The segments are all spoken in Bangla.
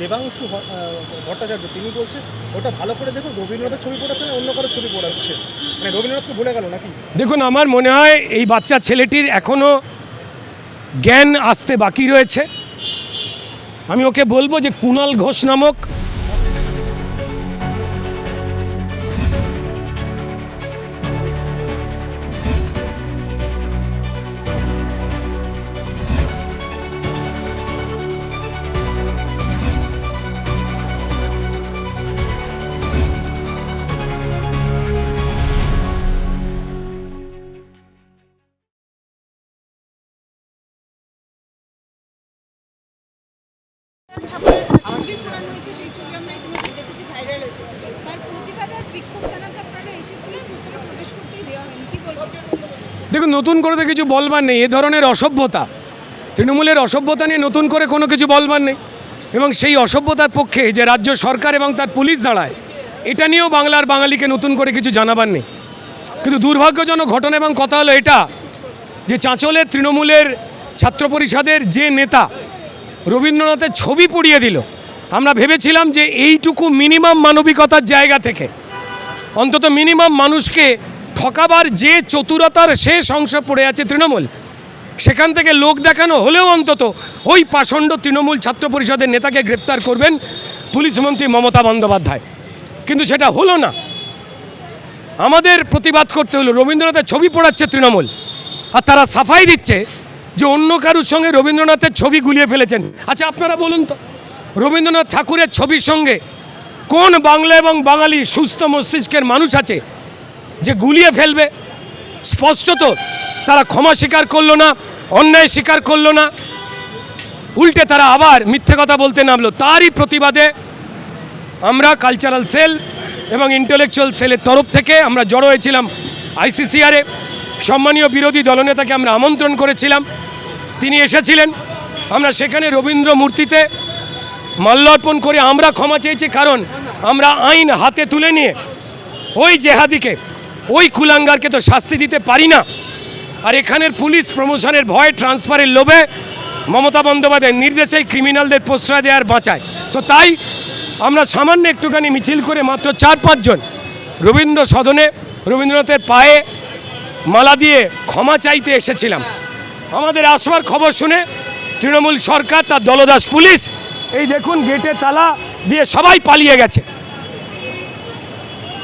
দেবাংশু ভট্টাচার্য, তিনি বলছেন, ওটা ভালো করে দেখুন, রবীন্দ্রনাথের ছবি পড়াচ্ছে না, অন্য কারোর ছবি পড়াচ্ছে। মানে রবীন্দ্রনাথকে ভুলে গেল নাকি? দেখুন, আমার মনে হয় এই বাচ্চা ছেলেটির এখনও জ্ঞান আসতে বাকি রয়েছে। আমি ওকে বলব যে কুণাল ঘোষ নামক দেখুন নতুন করে তো কিছু বলবার নেই, এ ধরনের অসভ্যতা। তৃণমূলের অসভ্যতা নিয়ে নতুন করে কোনো কিছু বলবার নেই। এবং সেই অসভ্যতার পক্ষে যে রাজ্য সরকার এবং তার পুলিশ দাঁড়ায়, এটা নিয়েও বাংলার বাঙালিকে নতুন করে কিছু জানাবার নেই। কিন্তু দুর্ভাগ্যজনক ঘটনা এবং কথা হলো এটা, যে চাঁচলের তৃণমূলের ছাত্র পরিষদের যে নেতা রবীন্দ্রনাথের ছবি পুড়িয়ে দিল, আমরা ভেবেছিলাম যে এইটুকু মিনিমাম মানবিকতার জায়গা থেকে, অন্তত মিনিমাম মানুষকে ঠকাবার যে চতুরতার শেষ অংশ পড়ে আছে তৃণমূল, সেখান থেকে লোক দেখানো হলেও অন্তত ওই পাষণ্ড তৃণমূল ছাত্র পরিষদের নেতাকে গ্রেপ্তার করবেন পুলিশ মন্ত্রী মমতা বন্দ্যোপাধ্যায়। কিন্তু সেটা হলো না। আমাদের প্রতিবাদ করতে হলো, রবীন্দ্রনাথের ছবি পড়াচ্ছে তৃণমূল, আর তারা সাফাই দিচ্ছে যে অন্য কারুর সঙ্গে রবীন্দ্রনাথের ছবি গুলিয়ে ফেলেছেন। আচ্ছা আপনারা বলুন তো, রবীন্দ্রনাথ ঠাকুরের ছবির সঙ্গে কোন বাংলা এবং বাঙালি সুস্থ মস্তিষ্কের মানুষ আছে? যে গুলিয়ে ফেলবে। স্পষ্টত তারা ক্ষমা স্বীকার করল না, অন্যায় স্বীকার করল না। উল্টে তারা আবার মিথ্যে কথা বলতে নামলো। তারই প্রতিবাদে আমরা কালচারাল সেল এবং ইন্টেলেকচুয়াল সেলের তরফ থেকে আমরা জড়ো হয়েছিলাম আইসিসিআরে সম্মানীয় বিরোধী দলনেতাকে আমরা আমন্ত্রণ করেছিলাম। তিনি এসেছিলেন। আমরা সেখানে রবীন্দ্র মূর্তিতে মাল্যার্পণ করে আমরা ক্ষমা চেয়েছি। কারণ আমরা আইন হাতে তুলে নিয়ে ওই জেহাদিকে ওই কুলাঙ্গারকে তো শাস্তি দিতে পারি না। আর এখানের পুলিশ প্রমোশনের ভয়, ট্রান্সফারের লোভে মমতা বন্দ্যোপাধ্যায়ের নির্দেশেই ক্রিমিনালদের প্রশ্রয় দেওয়ার বাঁচায়। তো তাই আমরা সামান্য একটুখানি মিছিল করে মাত্র চার পাঁচজন রবীন্দ্র সদনে, রবীন্দ্রনাথের পায়ে মালা দিয়ে ক্ষমা চাইতে এসেছিলাম। আমাদের আসবার খবর শুনে তৃণমূল সরকার, তার দলদাস পুলিশ, এই দেখুন গেটে তালা দিয়ে সবাই পালিয়ে গেছে।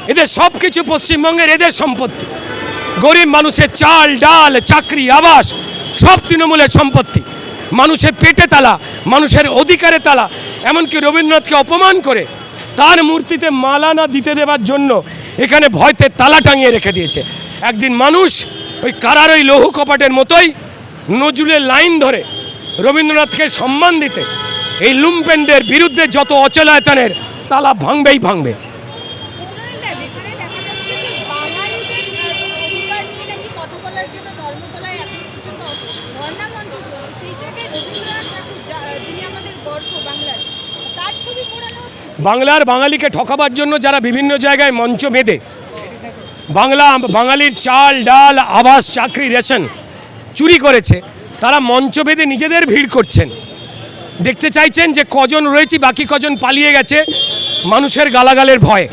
এদের সব কিছু পশ্চিমবঙ্গের এদের সম্পত্তি। গরিব মানুষের চাল, ডাল, চাকরি, আবাস, সব তৃণমূলের সম্পত্তি। মানুষের পেটে তালা, মানুষের অধিকারে তালা। এমনকি রবীন্দ্রনাথকে অপমান করে তার মূর্তিতে মালা না দিতে দেওয়ার জন্য এখানে ভয়তে তালা টাঙিয়ে রেখে দিয়েছে। একদিন মানুষ ওই কারার ওই লৌহ কপাটের মতোই নজরুলের লাইন ধরে রবীন্দ্রনাথকে সম্মান দিতে এই লুম্পেনদের বিরুদ্ধে যত অচলায়তনের তালা ভাঙবেই ভাঙবে রবীন্দ্রনাথ যেখানে দেখা যাচ্ছে যে বাঙালিদের আহ, অধিকার নিয়ে নাকি কথা বলার জন্য ধর্মতলায় এখন পর্যন্ত ধর্ণা মঞ্চ চলছে সেই জায়গায় রবীন্দ্রনাথ ঠাকুর যা- যিনি আমাদের গর্ব বাংলার তার ছবি পোড়ানো হচ্ছে বাংলার বাঙালিকে ঠকাবার জন্য যারা বিভিন্ন জায়গায় মঞ্চ বেঁধে, বাংলা, বাঙালির চাল, ডাল, আবাস, চাকরি, রেশন চুরি করেছে, তারা মঞ্চ বেঁধে নিজেদের ভিড় করছেন। দেখতে চাইছেন যে কজন রয়েছে, বাকি কজন পালিয়ে গেছে, মানুষের গালাগালের ভয়ে।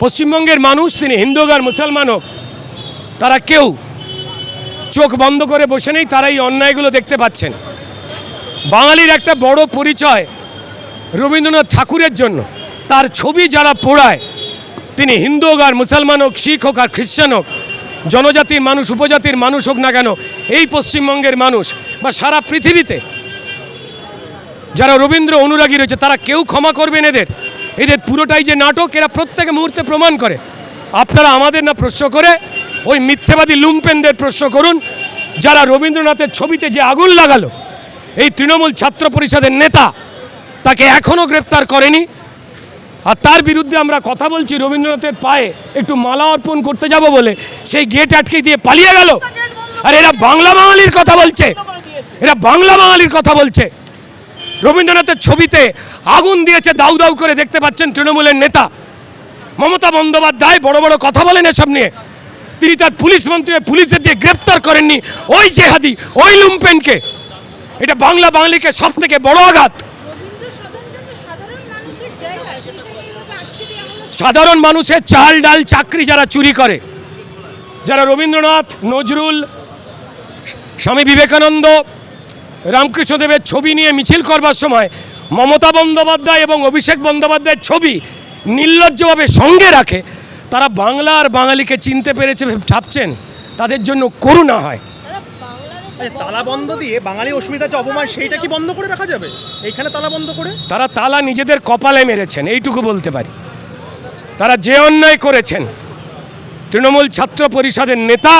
পশ্চিমবঙ্গের মানুষ, তিনি হিন্দু আর মুসলমান হোক, তারা কেউ চোখ বন্ধ করে বসে নেই, তারা এই অন্যায়গুলো দেখতে পাচ্ছেন। বাঙালির একটা বড় পরিচয় রবীন্দ্রনাথ ঠাকুরের জন্য। তার ছবি যারা পোড়ায়, তিনি হিন্দু হোক আর মুসলমান হোক, শিখ হোক আর খ্রিশ্চান হোক, জনজাতির মানুষ, উপজাতির মানুষ হোক না কেন, এই পশ্চিমবঙ্গের মানুষ বা সারা পৃথিবীতে যারা রবীন্দ্র অনুরাগী রয়েছে, তারা কেউ ক্ষমা করবেন এদের। এদের পুরোটাই যে নাটক, এরা প্রত্যেক মুহূর্তে প্রমাণ করে। আপনারা আমাদের না প্রশ্ন করে, ওই মিথ্যেবাদী লুম্পেনদের প্রশ্ন করুন, যারা রবীন্দ্রনাথের ছবিতে যে আগুন লাগালো, এই তৃণমূল ছাত্র পরিষদের নেতা তাকে এখনও গ্রেপ্তার করেনি। আর তার বিরুদ্ধে আমরা কথা বলছি, রবীন্দ্রনাথের পায়ে একটু মালা অর্পণ করতে যাব বলে। সেই গেট আটকে দিয়ে পালিয়ে গেল। আর এরা বাংলা বাঙালির কথা বলছে। এরা বাংলা বাঙালির কথা বলছে। রবীন্দ্রনাথের ছবিতে আগুন দিয়েছে, দাউ দাউ করে দেখতে পাচ্ছেন তৃণমূলের নেতা। মমতা বন্দ্যোপাধ্যায় বড় বড় কথা বলেন এসব নিয়ে। তিনি তার পুলিশ মন্ত্রী পুলিশের দিয়ে গ্রেপ্তার করেননি। ওই জেহাদি, ওই লুম্পেনকে। এটা বাংলা বাঙালিকে সব থেকে বড় আঘাত রবীন্দ্র সদন তো সাধারণ মানুষের জায়গা সেই জায়গায় এভাবে আটকে দেওয়া হলো সাধারণ মানুষের চাল ডাল চাকরি যারা চুরি করে যারা রবীন্দ্রনাথ নজরুল স্বামী বিবেকানন্দ রামকৃষ্ণদেবের ছবি নিয়ে মিছিল করবার সময় মমতা বন্দ্যোপাধ্যায় এবং অভিষেক বন্দ্যোপাধ্যায়ের ছবি নির্লজ্জভাবে সঙ্গে রাখে তারা বাংলা আর বাঙালিকে চিনতে পেরেছে ভেবে ভাবছেন তাদের জন্য করুণা হয়। তালা বন্ধ দিয়ে বাঙালি অস্মিতা যে অপমান সেইটা কি বন্ধ করে রাখা যাবে? এইখানে তালা বন্ধ করে? তারা তালা নিজেদের কপালে মেরেছেন এইটুকু বলতে পারি। তারা যে অন্যায় করেছেন, তৃণমূল ছাত্র পরিষদের নেতা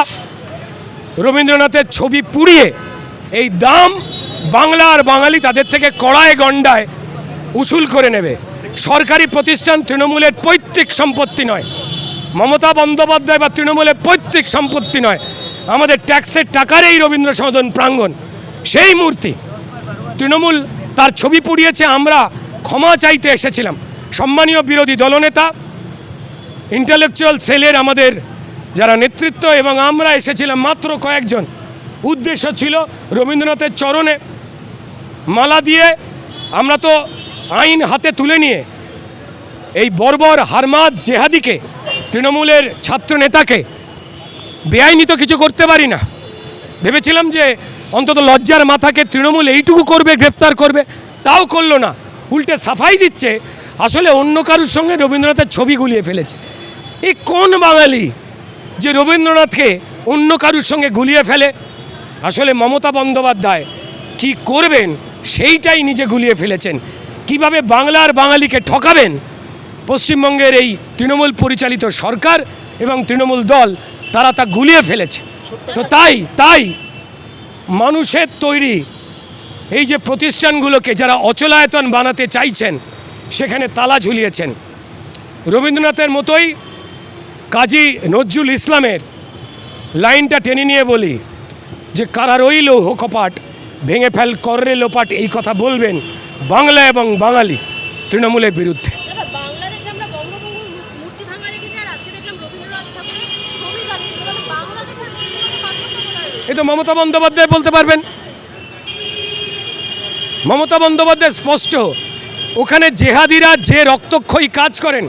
রবীন্দ্রনাথের ছবি পুড়িয়ে এই দাম বাংলা আর বাঙালি তাদের থেকে কড়ায় গণ্ডায় উসুল করে নেবে। সরকারি প্রতিষ্ঠান তৃণমূলের পৈতৃক সম্পত্তি নয়। মমতা বন্দ্যোপাধ্যায় বা তৃণমূলের পৈতৃক সম্পত্তি নয়। আমাদের ট্যাক্সের টাকার এই রবীন্দ্র সদন প্রাঙ্গণ। সেই মূর্তি তৃণমূল তার ছবি পুড়িয়েছে, আমরা ক্ষমা চাইতে এসেছিলাম। সম্মানীয় বিরোধী দলনেতা ইন্টালেকচুয়াল সেলের আমাদের যারা নেতৃত্ব এবং আমরা এসেছিলাম মাত্র কয়েকজন। উদ্দেশ্য ছিল রবীন্দ্রনাথের চরণে মালা দিয়ে আমরা তো আইন হাতে তুলে নিয়ে এই বর্বর হারমাদ জেহাদিকে, তৃণমূলের ছাত্র নেতাকে বেআইনি তো কিছু করতে পারি না। ভেবেছিলাম যে অন্তত লজ্জার মাথাকে তৃণমূল এইটুকু করবে গ্রেপ্তার করবে, তাও করল না। উল্টে সাফাই দিচ্ছে আসলে অন্য কারুর সঙ্গে রবীন্দ্রনাথের ছবি গুলিয়ে ফেলেছে। এ কোন বাঙালি যে রবীন্দ্রনাথকে অন্য কারুর সঙ্গে গুলিয়ে ফেলে? আসলে মমতা বন্দ্যোপাধ্যায় কি করবেন? সেইটাই নিজে গুলিয়ে ফেলেছেন। কীভাবে বাংলার বাঙালিকে ঠকাবেন? পশ্চিমবঙ্গের এই তৃণমূল পরিচালিত সরকার এবং তৃণমূল দল, তারা তা গুলিয়ে ফেলেছে। তো তাই তাই মানুষের তৈরি এই যে প্রতিষ্ঠানগুলোকে যারা অচলায়তন বানাতে চাইছেন সেখানে তালা ঝুলিয়েছেন। রবীন্দ্রনাথের মতোই কাজী নজরুল ইসলামের লাইনটা টেনে নিয়ে বলি যে কারার কারা রইল হোকপাট ভেঙে ফেল কররে লোপাট এই কথা বলবেন বাংলা এবং বাঙালি তৃণমূলের বিরুদ্ধে? এ তো মমতা বন্দ্যোপাধ্যায় বলতে পারবেন। মমতা বন্দ্যোপাধ্যায় স্পষ্ট ওখানে জেহাদিরা যে রক্তক্ষয়ী কাজ করেন,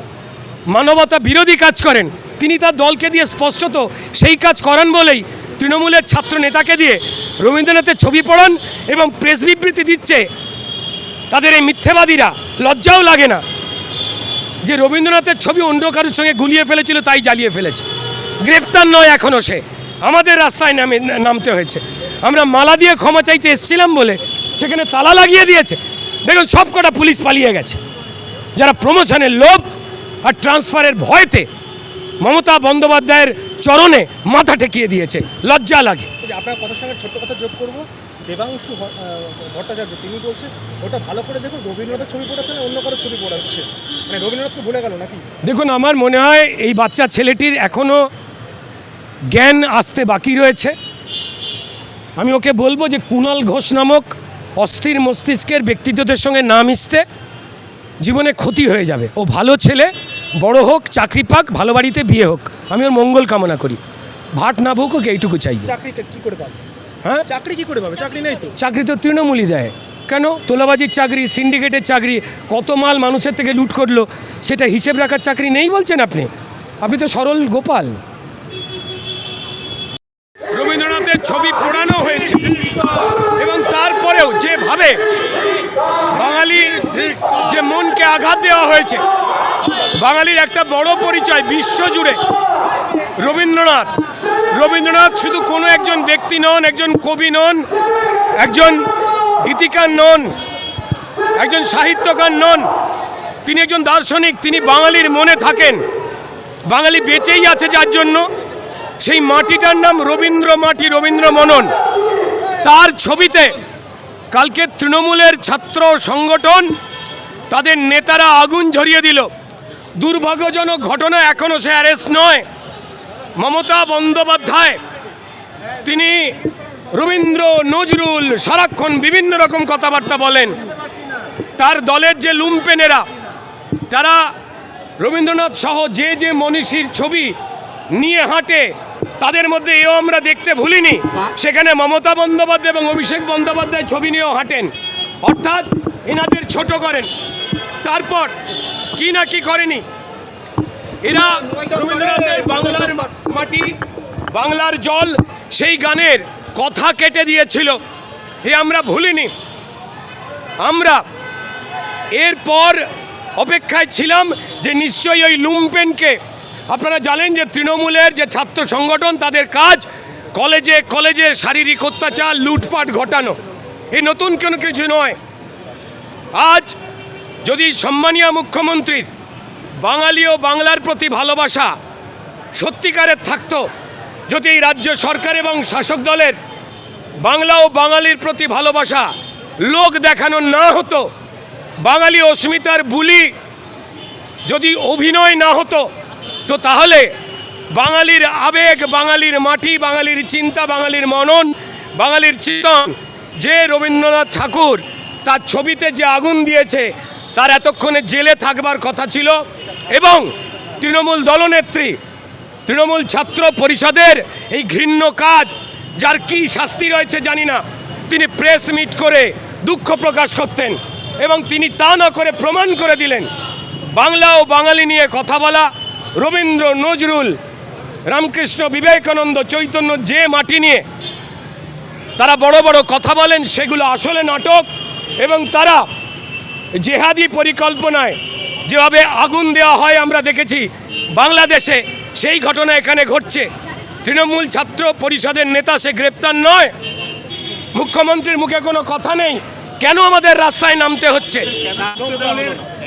মানবতা বিরোধী কাজ করেন, তিনি তার দলকে দিয়ে স্পষ্টত সেই কাজ করেন বলেই তৃণমূলের ছাত্র নেতাকে দিয়ে রবীন্দ্রনাথের ছবি পড়ান এবং প্রেস বিবৃতি দিচ্ছে। তাদের এই মিথ্যেবাদীরা, লজ্জাও লাগে না। যে রবীন্দ্রনাথের ছবি অন্য কারোর সঙ্গে গুলিয়ে ফেলেছিল, তাই জ্বালিয়ে ফেলেছে। গ্রেপ্তার নয় এখনও সে। আমাদের রাস্তায় নামে, নামতে হয়েছে। আমরা মালা দিয়ে ক্ষমা চাইতে এসেছিলাম বলে সেখানে তালা লাগিয়ে দিয়েছে। দেখুন সব কটা পুলিশ পালিয়ে গেছে। যারা প্রমোশনের লোভ আর ট্রান্সফারের ভয়তে মমতা বন্দ্যোপাধ্যায়ের চরণে মাথা ঠেকিয়ে দিয়েছে। লজ্জা লাগে। আপনার কথার সঙ্গে ছোট্ট কথা যোগ করব। দেবাংশু ভট্টাচার্য তিনি বলছে ওটা ভালো করে দেখুন রবীন্দ্রনাথের ছবি পড়াচ্ছে না অন্য কারোর ছবি পড়াচ্ছে। মানে রবীন্দ্রনাথকে ভুলে গেল নাকি? দেখুন আমার মনে হয় এই বাচ্চা ছেলেটির এখনও জ্ঞান আসতে বাকি রয়েছে। আমি ওকে বলব যে কুণাল ঘোষ নামক অস্থির মস্তিষ্কের ব্যক্তিত্বদের সঙ্গে না মিশতে জীবনে ক্ষতি হয়ে যাবে। ও ভালো ছেলে বড় হোক চাকরি পাক ভালো বাড়িতে বিয়ে হোক। আমি ওর মঙ্গল কামনা করি। ভাট না ভোগ ওকে এইটুকু চাইবে। চাকরি কে- কি করে পাবে? হ্যাঁ? চাকরি কি করে পাবে? চাকরি নেই তো। চাকরি তো তৃণমূলই দেয়। কেন? তোলাবাজির চাকরি সিন্ডিকেটের চাকরি কত মাল মানুষের থেকে লুট করল সেটা হিসেব রাখার চাকরি নেই বলছেন আপনি? আপনি তো সরল গোপাল। রবীন্দ্রনাথের ছবি পোড়ানো হয়েছে। এবং তারপরেও যেভাবে বাঙালি যে মনকে আঘাত দেওয়া হয়েছে, বাঙালির একটা বড় পরিচয় বিশ্বজুড়ে রবীন্দ্রনাথ রবীন্দ্রনাথ শুধু কোনো একজন ব্যক্তি নন, একজন কবি নন, একজন গীতিকার নন, একজন সাহিত্যকার নন, তিনি একজন দার্শনিক, তিনি বাঙালির মনে থাকেন। বাঙালি বেঁচেই আছে যার জন্য। সেই মাটিটার নাম রবীন্দ্র মাটি রবীন্দ্র মনন তার ছবিতে কালকে তৃণমূলের ছাত্র সংগঠন তাদের নেতারা আগুন ঝরিয়ে দিল। দুর্ভাগ্যজনক ঘটনা এখনও সে অ্যারেস্ট নয়। মমতা বন্দ্যোপাধ্যায়, তিনি রবীন্দ্র নজরুল সারাক্ষণ বিভিন্ন রকম কথাবার্তা বলেন। তার দলের যে লুম্পেনেরা, তারা রবীন্দ্রনাথ সহ যে যে মনীষীর ছবি নিয়ে হাঁটে তাদের মধ্যে এও আমরা দেখতে ভুলিনি। সেখানে মমতা বন্দ্যোপাধ্যায় এবং অভিষেক বন্দ্যোপাধ্যায় ছবি নিয়েও হাঁটেন। অর্থাৎ এনাদের ছোট করেন। তারপর কি না কি করেনি? এরা বাংলার মাটি, বাংলার জল, সেই গানের কথা কেটে দিয়েছিল। এ আমরা ভুলিনি। আমরা এরপর অপেক্ষায় ছিলাম যে নিশ্চয়ই ওই লুম্পেনকে আপনারা জানেন যে তৃণমূলের যে ছাত্র সংগঠন, তাদের কাজ কলেজে কলেজে শারীরিক অত্যাচার, লুটপাট ঘটানো। এই নতুন কোনো কিছু নয়। আজ যদি সম্মানীয় মুখ্যমন্ত্রীর বাঙালি ও বাংলার প্রতি ভালোবাসা সত্যিকারের থাকতো, যদি এই রাজ্য সরকার এবং শাসক দলের বাংলা ও বাঙালির প্রতি ভালোবাসা লোক দেখানো না হতো, বাঙালি অস্মিতার বুলি যদি অভিনয় না হতো তো তাহলে বাঙালির আবেগ, বাঙালির মাটি, বাঙালির চিন্তা, বাঙালির মনন, বাঙালির চিন্তন যে রবীন্দ্রনাথ ঠাকুর তার ছবিতে যে আগুন দিয়েছে, তার এতক্ষণে জেলে থাকবার কথা ছিল এবং তৃণমূল দলনেত্রী, তৃণমূল ছাত্র পরিষদের এই ঘৃণ্য কাজ, যার কি শাস্তি রয়েছে জানি না, তিনি প্রেস মিট করে দুঃখ প্রকাশ করতেন এবং তিনি তা না করে প্রমাণ করে দিলেন। বাংলা ও বাঙালি নিয়ে কথা বলা রবীন্দ্র নজরুল, রামকৃষ্ণ বিবেকানন্দ, চৈতন্য যে মাটি নিয়ে তারা বড় বড় কথা বলেন, সেগুলো আসলে নাটক এবং তারা জেহাদি পরিকল্পনায় যেভাবে আগুন দেওয়া হয় আমরা দেখেছি, বাংলাদেশে সেই ঘটনা এখানে ঘটছে। তৃণমূল ছাত্র পরিষদের নেতা সে গ্রেপ্তার নয়। মুখ্যমন্ত্রীর মুখে কোনো কথা নেই। কেন আমাদের রাস্তায় নামতে হচ্ছে?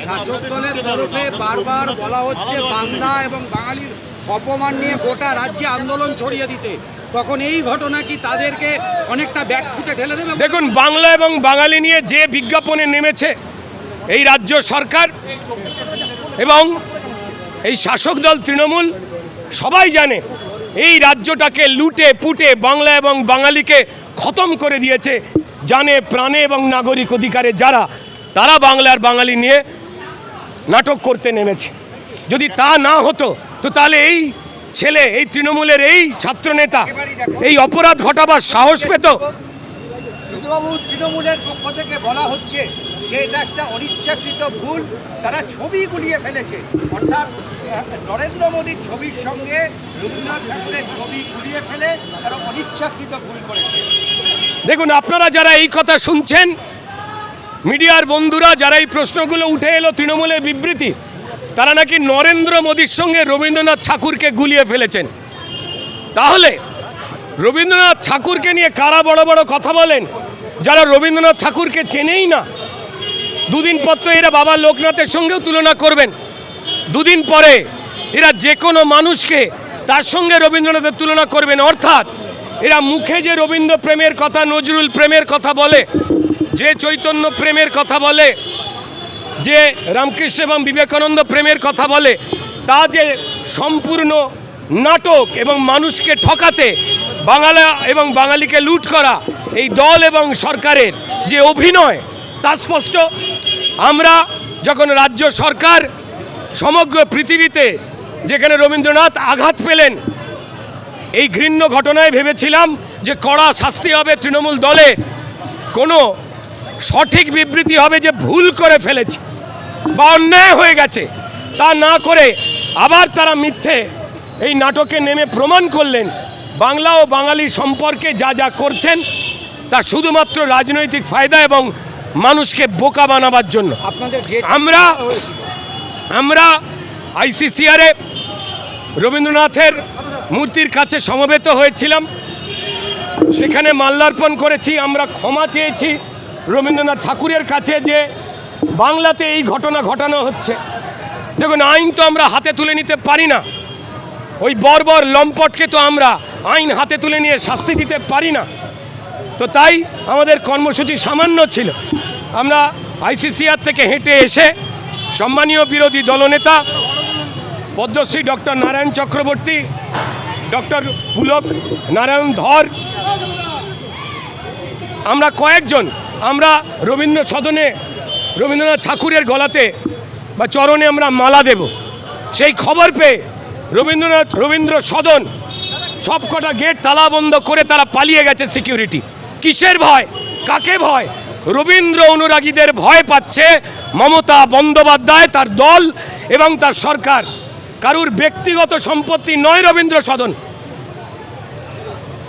শাসক দলের তরফে বারবার বলা হচ্ছে বাংলা এবং বাঙালির অপমান নিয়ে গোটা রাজ্যে আন্দোলন ছড়িয়ে দিতে। তখন এই ঘটনা কি তাদেরকে অনেকটা ব্যাক ফুটে ঠেলে দেবে? দেখুন, বাংলা এবং বাঙালি নিয়ে যে বিজ্ঞাপনে নেমেছে এই রাজ্য সরকার এবং এই শাসক দল তৃণমূল, সবাই জানে এই রাজ্যটাকে লুটে, পুটে বাংলা এবং বাঙালিকে খতম করে দিয়েছে। জানে প্রাণে এবং নাগরিক অধিকারে যারা, তারা বাংলার বাঙালি নিয়ে নাটক করতে নেমেছে। যদি তা না হতো তো তাহলে এই ছেলে এই তৃণমূলের এই ছাত্রনেতা এই অপরাধ ঘটাবার সাহস পেত। তৃণমূলের পক্ষ থেকে বলা হচ্ছে যে এটা একটা অনিচ্ছাকৃত ভুল। তারা ছবি গুলিয়ে ফেলেছে। অর্থাৎ নরেন্দ্র মোদীর ছবির সঙ্গে রবীন্দ্রনাথ ঠাকুরের ছবি গুলিয়ে ফেলে তারা অনিচ্ছাকৃত ভুল করেছে। দেখুন আপনারা যারা এই কথা শুনছেন মিডিয়ার বন্ধুরা যারা এই প্রশ্নগুলো উঠে এলো তৃণমূলের বিবৃতি, তারা নাকি নরেন্দ্র মোদীর সঙ্গে রবীন্দ্রনাথ ঠাকুরকে গুলিয়ে ফেলেছেন। তাহলে রবীন্দ্রনাথ ঠাকুরকে নিয়ে কারা বড় বড় কথা বলেন? যারা রবীন্দ্রনাথ ঠাকুরকে চেনেই না, দুদিন পর তো এরা বাবা লোকনাথের সঙ্গেও তুলনা করবেন। দুদিন পরে এরা যে কোনো মানুষকে তার সঙ্গে রবীন্দ্রনাথের তুলনা করবেন। অর্থাৎ এরা মুখে যে রবীন্দ্র প্রেমের কথা, নজরুল প্রেমের কথা বলে যে চৈতন্য প্রেমের কথা বলে, যে রামকৃষ্ণ এবং বিবেকানন্দ প্রেমের কথা বলে, তা যে সম্পূর্ণ নাটক এবং মানুষকে ঠকাতে বাংলা এবং বাঙালিকে লুট করা এই দল এবং সরকারের যে অভিনয়, তা স্পষ্ট। আমরা যখন রাজ্য সরকার সমগ্র পৃথিবীতে, যেখানে রবীন্দ্রনাথ আঘাত পেলেন, এই ঘৃণ্য ঘটনায় ভেবেছিলাম যে কড়া শাস্তি হবে তৃণমূল দলে। কোনো সঠিক বিবৃতি হবে যে ভুল করে ফেলেছে বা অন্যায় হয়ে গেছে। তা না করে আবার তারা মিথ্যে এই নাটকে নেমে প্রমাণ করলেন বাংলা ও বাঙালি সম্পর্কে যা যা করছেন তা শুধুমাত্র রাজনৈতিক ফায়দা এবং মানুষকে বোকা বানাবার জন্য। আমরা আমরা আইসিসিআরে রবীন্দ্রনাথের মূর্তির কাছে সমবেত হয়েছিলাম। সেখানে মাল্যার্পণ করেছি আমরা ক্ষমা চেয়েছি। রবীন্দ্রনাথ ঠাকুরের কাছে যে বাংলাতে এই ঘটনা ঘটানো হচ্ছে। দেখুন, আইন তো আমরা হাতে তুলে নিতে পারি না। ওই বর্বর লম্পটকে তো আমরা আইন হাতে তুলে নিয়ে শাস্তি দিতে পারি না। তো তাই আমাদের কর্মসূচি সামান্য ছিল। আমরা আইসিসিআর থেকে হেঁটে এসে সম্মানীয় বিরোধী দলনেতা, পদ্মশ্রী ডক্টর নারায়ণ চক্রবর্তী, ডক্টর পুলক নারায়ণ ধর, আমরা কয়েকজন আমরা রবীন্দ্র সদনে রবীন্দ্রনাথ ঠাকুরের গলাতে বা চরণে আমরা মালা দেব। সেই খবর পেয়ে রবীন্দ্রনাথ, রবীন্দ্র সদন সব কটা গেট তালা বন্ধ করে তারা পালিয়ে গেছে সিকিউরিটি। কিসের ভয়? কাকে ভয়? রবীন্দ্র অনুরাগীদের ভয় পাচ্ছে মমতা বন্দ্যোপাধ্যায়, তার দল এবং তার সরকার। কারুর ব্যক্তিগত সম্পত্তি নয় রবীন্দ্র সদন।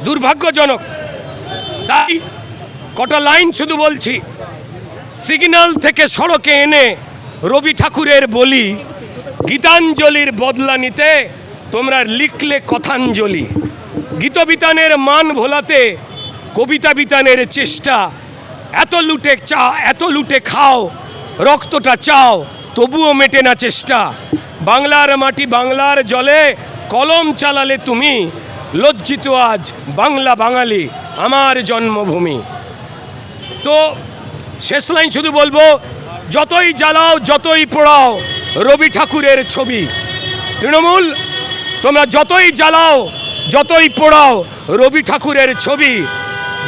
দুর্ভাগ্যজনক। তাই কটা লাইন শুধু বলছি। সিগন্যাল থেকে সড়কে এনে রবি ঠাকুরের বলি, গীতাঞ্জলির বদলা নিতে তোমরা লিখলে কথাঞ্জলি। গীতবিতানের মান ভোলাতে কবিতা বিতানের চেষ্টা। এত লুটে চা, এত লুটে খাও, রক্তটা চাও, তবুও মেটে না চেষ্টা। বাংলার মাটি বাংলার জলে, কলম চালালে তুমি। লজ্জিত আজ বাংলা বাঙালি, আমার জন্মভূমি। তো শেষ লাইন শুধু বলব, যতই জ্বালাও, যতই পোড়াও, রবি ঠাকুরের ছবি। তৃণমূল, তোমরা যতই জ্বালাও, যতই পোড়াও, রবি ঠাকুরের ছবি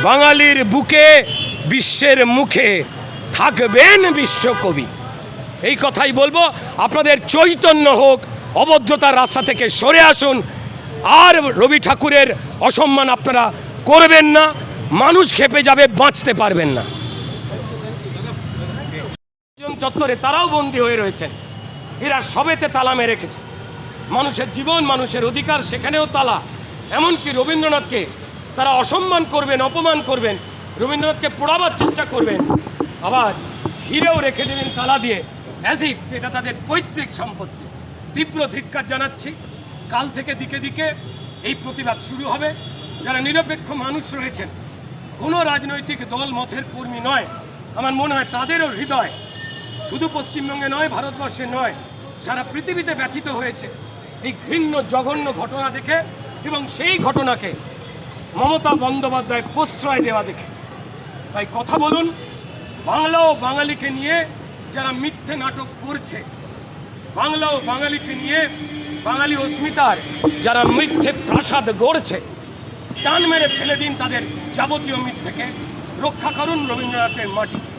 বাঙালির বুকে, বিশ্বের মুখে থাকবেন বিশ্বকবি। এই কথাই বলব, আপনাদের চৈতন্য হোক, অবদ্ধতার রাস্তা থেকে সরে আসুন। আর রবি ঠাকুরের অসম্মান আপনারা করবেন না। মানুষ খেপে যাবে, বাঁচতে পারবেন না। চত্বরে তারাও বন্দী হয়ে রয়েছেন এরা সবেতে তালা মেরে রেখেছে মানুষের জীবন, মানুষের অধিকার সেখানেও তালা। এমনকি রবীন্দ্রনাথকে তারা অসম্মান করবেন, অপমান করবেন, রবীন্দ্রনাথকে পোড়াবার চেষ্টা করবেন। আবার হিরেও রেখে দেবেন তালা দিয়ে অ্যাজ ইফ এটা তাদের পৈতৃক সম্পত্তি। তীব্র ধিক্কার জানাচ্ছি। কাল থেকে দিকে দিকে এই প্রতিবাদ শুরু হবে। যারা নিরপেক্ষ মানুষ রয়েছেন কোনো রাজনৈতিক দল মতের কর্মী নয়। আমার মনে হয় তাদেরও হৃদয় শুধু পশ্চিমবঙ্গে নয়, ভারতবর্ষে নয়, সারা পৃথিবীতে ব্যথিত হয়েছে। এই ঘৃণ্য, জঘন্য ঘটনা দেখে এবং সেই ঘটনাকে মমতা বন্দ্যোপাধ্যায় প্রশ্রয় দেওয়া দেখে। তাই কথা বলুন, বাংলা ও বাঙালিকে নিয়ে যারা মিথ্যে নাটক করছে, বাংলা ও বাঙালিকে নিয়ে বাঙালি অস্মিতার যারা মিথ্যে প্রাসাদ গড়ছে, টান মেরে ফেলে দিন তাদের যাবতীয় মিথ্যেকে রক্ষা করুন রবীন্দ্রনাথের মাটিকে।